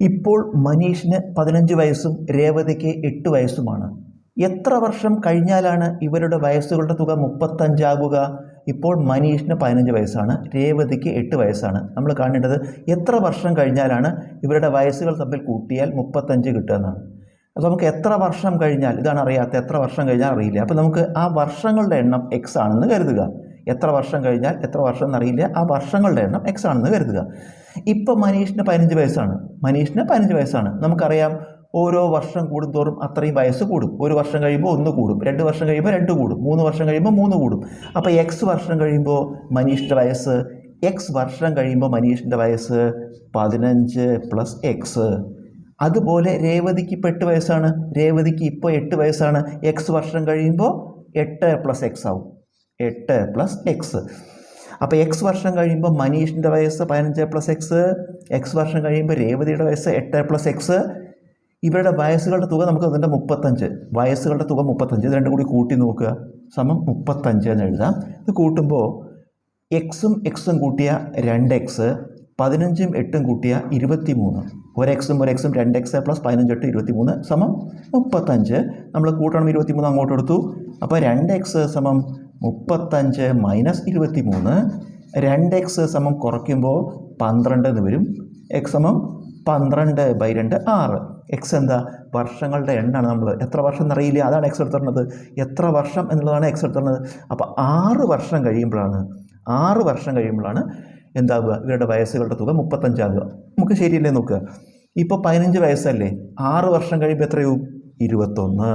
ഇപ്പോൾ മനീഷിന് പതിനഞ്ച് വയസ്സും രേവതിക്ക് എട്ട് വയസ്സുമാണ്. എത്ര വർഷം കഴിഞ്ഞാലാണ് ഇവരുടെ വയസ്സുകളുടെ തുക മുപ്പത്തഞ്ചാകുക? ഇപ്പോൾ മനീഷിന് പതിനഞ്ച് വയസ്സാണ് രേവതിക്ക് എട്ട് വയസ്സാണ്. നമ്മൾ കാണേണ്ടത് എത്ര വർഷം കഴിഞ്ഞാലാണ് ഇവരുടെ വയസ്സുകൾ തമ്മിൽ കൂട്ടിയാൽ മുപ്പത്തഞ്ച് കിട്ടുക എന്നാണ്. അപ്പോൾ നമുക്ക് എത്ര വർഷം കഴിഞ്ഞാൽ ഇതാണ് അറിയാത്ത എത്ര വർഷം കഴിഞ്ഞാൽ അറിയില്ല. അപ്പോൾ നമുക്ക് ആ വർഷങ്ങളുടെ എണ്ണം എക്സ് ആണെന്ന് കരുതുക. എത്ര വർഷം കഴിഞ്ഞാൽ എത്ര വർഷം എന്നറിയില്ല. ആ വർഷങ്ങളുടെ എണ്ണം എക്സ് ആണെന്ന് കരുതുക. ഇപ്പോൾ മനീഷിന് പതിനഞ്ച് വയസ്സാണ്. മനീഷിന് പതിനഞ്ച് വയസ്സാണ്. നമുക്കറിയാം ഓരോ വർഷം കൂടുന്തോറും അത്രയും വയസ്സ് കൂടും. ഒരു വർഷം കഴിയുമ്പോൾ ഒന്ന് കൂടും. രണ്ട് വർഷം കഴിയുമ്പോൾ രണ്ട് കൂടും. മൂന്ന് വർഷം കഴിയുമ്പോൾ മൂന്ന് കൂടും. അപ്പോൾ എക്സ് വർഷം കഴിയുമ്പോൾ മനീഷിന്റെ വയസ്സ് എക്സ് വർഷം കഴിയുമ്പോൾ മനീഷിന്റെ വയസ്സ് പതിനഞ്ച് പ്ലസ് എക്സ് അതുപോലെ രേവതിക്ക് ഇപ്പോൾ എട്ട് വയസ്സാണ്. രേവതിക്ക് ഇപ്പോൾ എട്ട് വയസ്സാണ്. എക്സ് വർഷം കഴിയുമ്പോൾ എട്ട് പ്ലസ് എക്സ് ആവും. എട്ട് പ്ലസ് എക്സ് അപ്പോൾ എക്സ് വർഷം കഴിയുമ്പോൾ മനീഷിന്റെ വയസ്സ് പതിനഞ്ച് പ്ലസ് എക്സ് എക്സ് വർഷം കഴിയുമ്പോൾ രേവതിയുടെ വയസ്സ് എട്ട് പ്ലസ് എക്സ് ഇവരുടെ വയസ്സുകളുടെ തുക നമുക്ക് അതിന്റെ മുപ്പത്തഞ്ച്. വയസ്സുകളുടെ തുക മുപ്പത്തഞ്ച്. ഇത് രണ്ടും കൂടി കൂട്ടി നോക്കുക. സമം മുപ്പത്തഞ്ച് എന്ന് എഴുതാം. ഇത് കൂട്ടുമ്പോൾ എക്സും എക്സും കൂട്ടിയ രണ്ട് എക്സ് പതിനഞ്ചും എട്ടും കൂട്ടിയ ഇരുപത്തി മൂന്ന് ഒരു എക്സും ഒരു എക്സും രണ്ട് എക്സ് പ്ലസ് പതിനഞ്ച് എട്ട് ഇരുപത്തി മൂന്ന് സമം മുപ്പത്തഞ്ച്. നമ്മൾ കൂട്ടണം ഇരുപത്തി മൂന്ന് അങ്ങോട്ട് എടുത്തു. അപ്പോൾ രണ്ട് എക്സ് സമം മുപ്പത്തഞ്ച് മൈനസ് ഇരുപത്തി മൂന്ന് രണ്ട് എക്സ് സമം കുറയ്ക്കുമ്പോൾ പന്ത്രണ്ട് എന്ന് വരും. എക്സ് സമം പന്ത്രണ്ട് ബൈ രണ്ട് ആറ്. എക്സ് എന്താ? വർഷങ്ങളുടെ എണ്ണാണ് നമ്മൾ എത്ര വർഷം എന്നറിയില്ല. അതാണ് എക്സ് എടുത്തിരുന്നത് എത്ര വർഷം എന്നുള്ളതാണ് എക്സ് എടുത്തിരുന്നത് അപ്പോൾ ആറ് വർഷം കഴിയുമ്പോഴാണ് ആറ് വർഷം കഴിയുമ്പോഴാണ് എന്താകുക ഇവരുടെ വയസ്സുകളുടെ തുക മുപ്പത്തഞ്ചാകുക. നമുക്ക് ശരിയല്ലേ നോക്കുക? ഇപ്പോൾ പതിനഞ്ച് വയസ്സല്ലേ? ആറ് വർഷം കഴിയുമ്പോൾ എത്രയാവും? ഇരുപത്തൊന്ന്.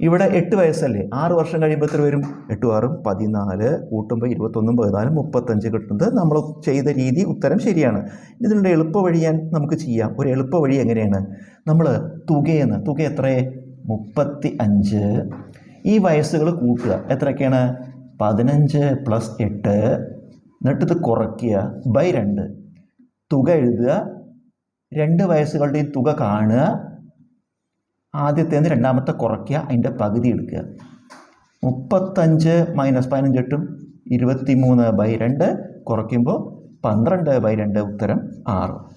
ഇവിടെ എട്ട് വയസ്സല്ലേ? ആറ് വർഷം കഴിയുമ്പോൾ എത്ര വരും? എട്ടും ആറും പതിനാല് കൂട്ടുമ്പോൾ ഇരുപത്തൊന്നും പതിനാലും മുപ്പത്തഞ്ച് കിട്ടുന്നത് നമ്മൾ ചെയ്ത രീതി ഉത്തരം ശരിയാണ്. ഇതിനുള്ള എളുപ്പ വഴി ഞാൻ നമുക്ക് ചെയ്യാം. ഒരു എളുപ്പ വഴി എങ്ങനെയാണ്? നമ്മൾ തുകയെന്ന് തുക എത്രയെ മുപ്പത്തി അഞ്ച് ഈ വയസ്സുകൾ കൂട്ടുക. എത്രയൊക്കെയാണ്? പതിനഞ്ച് പ്ലസ് എട്ട്. എന്നിട്ട് ഇത് കുറയ്ക്കുക. ബൈ രണ്ട്. തുക എഴുതുക. രണ്ട് വയസ്സുകളുടെയും തുക കാണുക. ആദ്യത്തേന്ന് രണ്ടാമത്തെ കുറയ്ക്കുക അതിന്റെ പകുതി എടുക്കുക. മുപ്പത്തഞ്ച് മൈനസ് പതിനഞ്ചെട്ടും ഇരുപത്തി മൂന്ന് ബൈ രണ്ട് കുറയ്ക്കുമ്പോൾ പന്ത്രണ്ട് ബൈ രണ്ട് ഉത്തരം ആറ്.